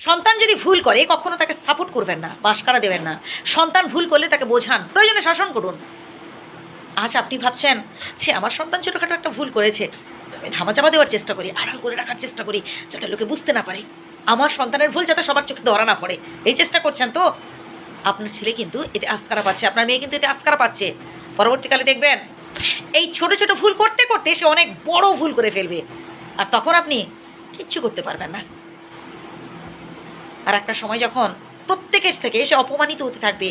সন্তান যদি ভুল করে, কখনো তাকে সাপোর্ট করবেন না বাসকারা দেবেন না। সন্তান ভুল করলে তাকে বোঝান, প্রয়োজনে শাসন করুন। আজ আপনি ভাবছেন যে আমার সন্তান ছোটোখাটো একটা ভুল করেছে। ধামাচাপা দেওয়ার চেষ্টা করি, আড়াল করে রাখার চেষ্টা করি, যাতে লোকে বুঝতে না পারে। আমার সন্তানের ভুল যাতে সবার চোখে ধরা না পড়ে। এই চেষ্টা করছেন তো? আপনার ছেলে কিন্তু এতে আস্কারা পাচ্ছে, আপনার মেয়ে কিন্তু এতে আস্কারা পাচ্ছে। পরবর্তীকালে দেখবেন, এই ছোট ছোট ভুল করতে করতে সে অনেক বড় ভুল করে ফেলবে। আর তখন আপনি কিচ্ছু করতে পারবেন না। আর একটা সময় যখন প্রত্যেকের থেকে এসে অপমানিত হতে থাকবে,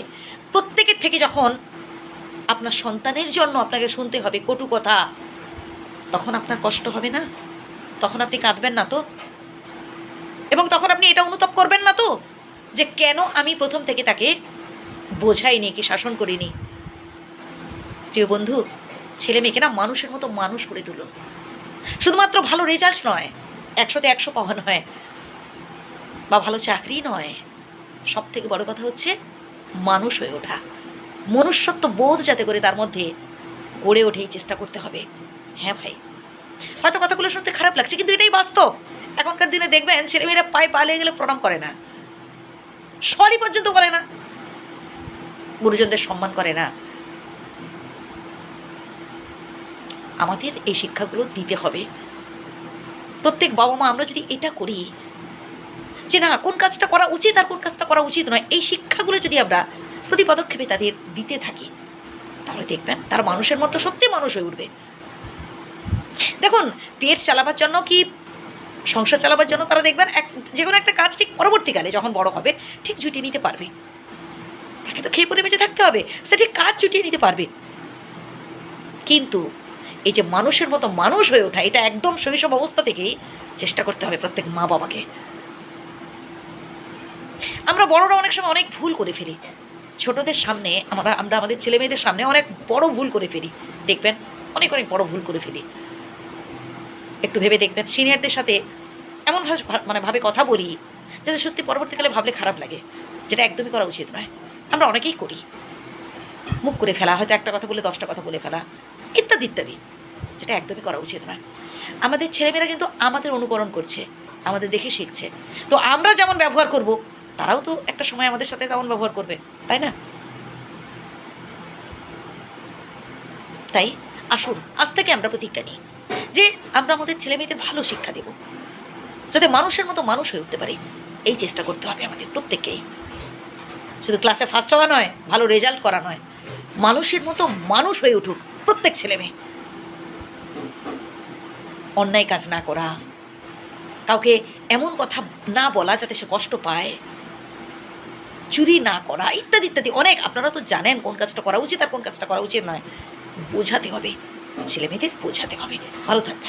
প্রত্যেকের থেকে যখন আপনার সন্তানের জন্য আপনাকে শুনতে হবে কটু কথা, তখন আপনার কষ্ট হবে না? তখন আপনি কাঁদবেন না তো? এবং তখন আপনি এটা অনুতাপ করবেন না তো? যে কেন আমি প্রথম থেকে তাকে বোঝাইনি, কি শাসন করিনি? প্রিয় বন্ধু, ছেলে মেয়েকে না মানুষের মতো মানুষ করে তুলুন। শুধুমাত্র ভালো রেজাল্ট নয়, একশোতে একশো পাওয়া নয় বা ভালো চাকরি নয়। সব থেকে বড় কথা হচ্ছে মানুষ হয়ে ওঠা। মনুষ্যত্ব বোধ যাতে করে তার মধ্যে গড়ে ওঠে এই চেষ্টা করতে হবে। হ্যাঁ ভাই। হয়তো কথাগুলো শুনতে খারাপ লাগছে, কিন্তু এটাই বাস্তব। এখনকার দিনে দেখবেন ছেলেমেয়েরা পায়ে পালিয়ে গেলে প্রণাম করে না। সরি পর্যন্ত করে না। গুরুজনদের সম্মান করে না। আমাদের এই শিক্ষাগুলো দিতে হবে। প্রত্যেক বাবা মা আমরা যদি এটা করি যে না, কোন কাজটা করা উচিত আর কোন কাজটা করা উচিত নয়। এই শিক্ষাগুলো যদি আমরা প্রতি পদক্ষেপে তাদের দিতে থাকি, তাহলে দেখবেন তার মানুষের মতো সত্যি মানুষ হয়ে উঠবে। দেখুন পেট চালাবার জন্য কি, সংসার চালাবার জন্য তারা দেখবেন এক, যে কোনো একটা কাজ ঠিক পরবর্তীকালে যখন বড় হবে, ঠিক জুটিয়ে নিতে পারবে। তাকে তো খেয়ে পরে বেঁচে থাকতে হবে, সে ঠিক কাজ জুটিয়ে নিতে পারবে। কিন্তু এই যে মানুষের মতো মানুষ হয়ে ওঠা, এটা একদম শৈশব অবস্থা থেকেই চেষ্টা করতে হবে প্রত্যেক মা বাবাকে আমরা বড়রা অনেক সময় অনেক ভুল করে ফেলি। ছোটদের সামনে আমরা আমরা আমাদের ছেলে মেয়েদের সামনে অনেক বড় ভুল করে ফেলি। দেখবেন, অনেক অনেক বড় ভুল করে ফেলি। একটু ভেবে দেখবেন সিনিয়রদের সাথে এমন মানে ভাবে কথা বলি, যাতে সত্যি পরবর্তীকালে ভাবলে খারাপ লাগে। যেটা একদমই করা উচিত নয়। আমরা অনেকেই করি। মুখ করে ফেলা, হয়তো একটা কথা বলে দশটা কথা বলে ফেলা, ইত্যাদি ইত্যাদি। যেটা একদমই করা উচিত নয়। আমাদের ছেলেমেয়েরা কিন্তু আমাদের অনুকরণ করছে, আমাদের দেখে শিখছে। তো আমরা যেমন ব্যবহার করব তারাও তো একটা সময় আমাদের সাথে তেমন ব্যবহার করবে, তাই না? তাই আসুন, আজ থেকে আমরা প্রতিজ্ঞা নিই যে আমরা আমাদের ছেলে মেয়েদের ভালো শিক্ষা দেব, যাতে মানুষের মতো মানুষ হয়ে উঠতে পারে। এই চেষ্টা করতে হবে আমাদের প্রত্যেককেই। শুধু ক্লাসে ফার্স্ট হওয়া নয়, ভালো রেজাল্ট করা নয়, মানুষের মতো মানুষ হয়ে উঠুক প্রত্যেক ছেলে মেয়ে। অন্যায় কাজ না করা, কাউকে এমন কথা না বলা যাতে সে কষ্ট পায়। চুরি না করা, ইত্যাদি ইত্যাদি। অনেক, আপনারা তো জানেন কোন কাজটা করা উচিত আর কোন কাজটা করা উচিত নয়। বোঝাতে হবে, ছেলেমেয়েদের বোঝাতে হবে। ভালো থাকবেন।